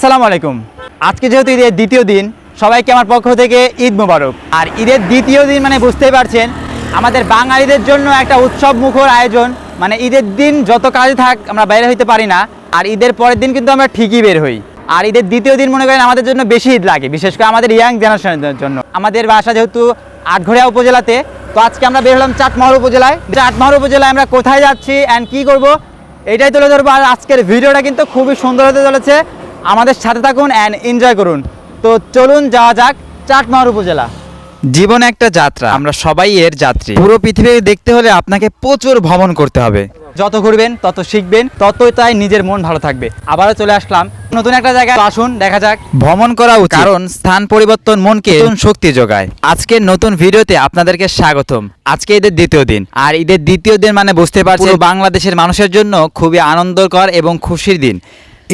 আসসালামু আলাইকুম। আজকে যেহেতু ঈদের দ্বিতীয় দিন, সবাইকে আমার পক্ষ থেকে ঈদ মোবারক। আর ঈদের দ্বিতীয় দিন মানে বুঝতেই পারছেন, আমাদের বাঙালিদের জন্য একটা উৎসব মুখর আয়োজন। মানে ঈদের দিন যত কাজে থাক, আমরা বাইরে হইতে পারি না। আর ঈদের পরের দিন কিন্তু আমরা ঠিকই বের হই। আর ঈদের দ্বিতীয় দিন মনে করেন আমাদের জন্য বেশি ঈদ লাগে, বিশেষ করে আমাদের ইয়াং জেনারেশনের জন্য। আমাদের বাসা যেহেতু আটঘরিয়া উপজেলাতে, তো আজকে আমরা বের হলাম চাটমহর উপজেলায়। চাটমহর উপজেলায় আমরা কোথায় যাচ্ছি অ্যান্ড কী করব এটাই তুলে ধরবো। আর আজকের ভিডিওটা কিন্তু খুবই সুন্দর হতে চলেছে। আমাদের সাথে থাকুন অ্যান্ড এনজয় করুন। তো চলুন যাওয়া যাক চাটমহর উপজেলা। জীবন একটা যাত্রা। আমরা সবাই এর যাত্রী। পুরো পৃথিবী দেখতে হলে আপনাকে প্রচুর ভ্রমণ করতে হবে। যত ঘুরবেন তত শিখবেন ততই তাই নিজের মন ভালো থাকবে। আবারও চলে আসলাম। নতুন একটা জায়গায় আসুন দেখা যাক। ভ্রমণ করা উচিত। কারণ স্থান পরিবর্তন মনকে নতুন শক্তি যোগায়। আজকের নতুন ভিডিওতে আপনাদেরকে স্বাগতম। আজকে ঈদের দ্বিতীয় দিন। আর ঈদের দ্বিতীয় দিন মানে বুঝতে পারছি বাংলাদেশের মানুষের জন্য খুবই আনন্দকর এবং খুশির দিন।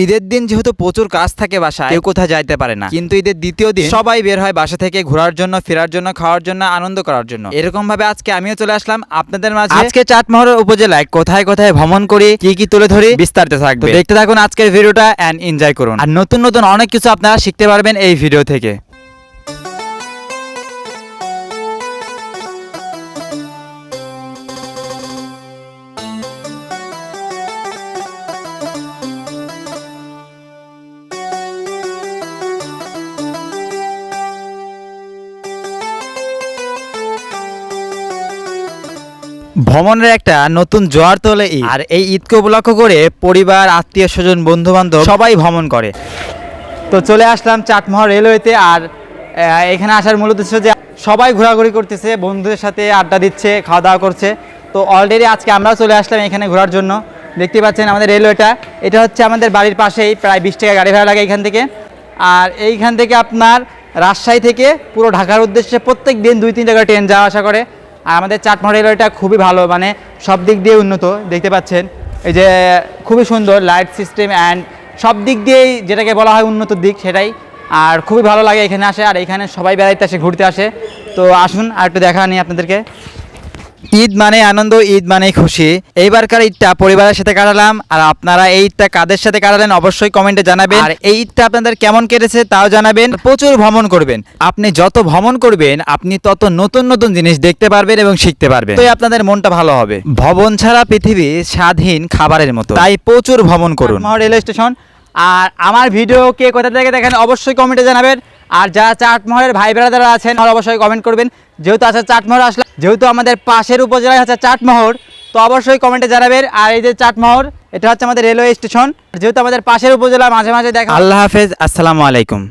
ঈদের দিন যেহেতু প্রচুর কাজ থাকে বাসায় কেউ কোথাও যাইতে পারে না। কিন্তু ঈদের দ্বিতীয় দিন সবাই বের হয় বাসা থেকে ঘোরার জন্য ফেরার জন্য খাওয়ার জন্য আনন্দ করার জন্য। এরকম ভাবে আজকে আমিও চলে আসলাম। আপনাদের মাঝে আজকে চাটমহর উপজেলায় কোথায় কোথায় ভ্রমণ করি কি কি তুলে ধরি বিস্তারিত থাকবে। দেখতে থাকুন আজকের ভিডিওটা এন্ড এনজয় করুন। আর নতুন নতুন অনেক কিছু আপনারা শিখতে পারবেন এই ভিডিও থেকে। ভ্রমণের একটা নতুন জোয়ার তোলে ঈদ। আর এই ঈদকে উপলক্ষ করে পরিবার, আত্মীয়, স্বজন বন্ধু বান্ধব সবাই ভ্রমণ করে। তো চলে আসলাম চাটমহর রেলওয়েতে আর এখানে আসার মূল উদ্দেশ্য যে সবাই ঘোরাঘুরি করতেছে, বন্ধুদের সাথে আড্ডা দিচ্ছে খাওয়া দাওয়া করছে। তো অলরেডি আজকে আমরাও চলে আসলাম এখানে ঘোরার জন্য। দেখতে পাচ্ছেন আমাদের রেলওয়েটা। এটা হচ্ছে আমাদের বাড়ির পাশেই, প্রায় বিশ টাকা গাড়ি ভাড়া লাগে এখান থেকে। আর এইখান থেকে আপনার রাজশাহী থেকে পুরো ঢাকার উদ্দেশ্যে প্রত্যেক দিন দুই তিন টাকা ট্রেন যাওয়া আসা করে। আর আমাদের চাটমহর রেলওয়েটা খুবই ভালো মানে সব দিক দিয়ে উন্নত, দেখতে পাচ্ছেন। এই যে, খুবই সুন্দর লাইট সিস্টেম অ্যান্ড সব দিক দিয়েই যেটাকে বলা হয় উন্নত দিক, সেটাই। আর খুবই ভালো লাগে এখানে আসে, আর এখানে সবাই বেড়াইতে আসে, ঘুরতে আসে। তো আসুন আর একটু দেখা নিই আপনাদেরকে। ঈদ মানে আনন্দ ঈদ মানে খুশি। এইবারকার ঈদটা পরিবারের সাথে কাটালাম। আর আপনারা এই ঈদটা কাদের সাথে কাটালেন অবশ্যই কমেন্টে জানাবেন। আর এই ঈদটা আপনাদের কেমন কেটেছে তাও জানাবেন। প্রচুর ভ্রমণ করবেন। আপনি যত ভ্রমণ করবেন আপনি তত নতুন নতুন জিনিস দেখতে পারবেন এবং শিখতে পারবেন। তাই আপনাদের মনটা ভালো হবে। ভবন ছাড়া পৃথিবী স্বাধীন খাবারের মতো। তাই প্রচুর ভ্রমণ করুন। Railway station. আর আমার ভিডিও কে কোথা থেকে দেখেন অবশ্যই কমেন্টে জানাবেন। আর যারা চাটমহলের ভাই বেড়াদারা আছেন, তারা অবশ্যই কমেন্ট করবেন। যেহেতু আছে চাটমহর, আসলে যেহেতু আমাদের পাশের উপজেলায় আছে চাটমহর, তো অবশ্যই কমেন্টে জানাবেন। আর এই যে চাটমহর, এটা হচ্ছে আমাদের রেলওয়ে স্টেশন যেহেতু আমাদের পাশের উপজেলা, মাঝে মাঝে দেখা আল্লাহ হাফেজ, আসসালামু আলাইকুম।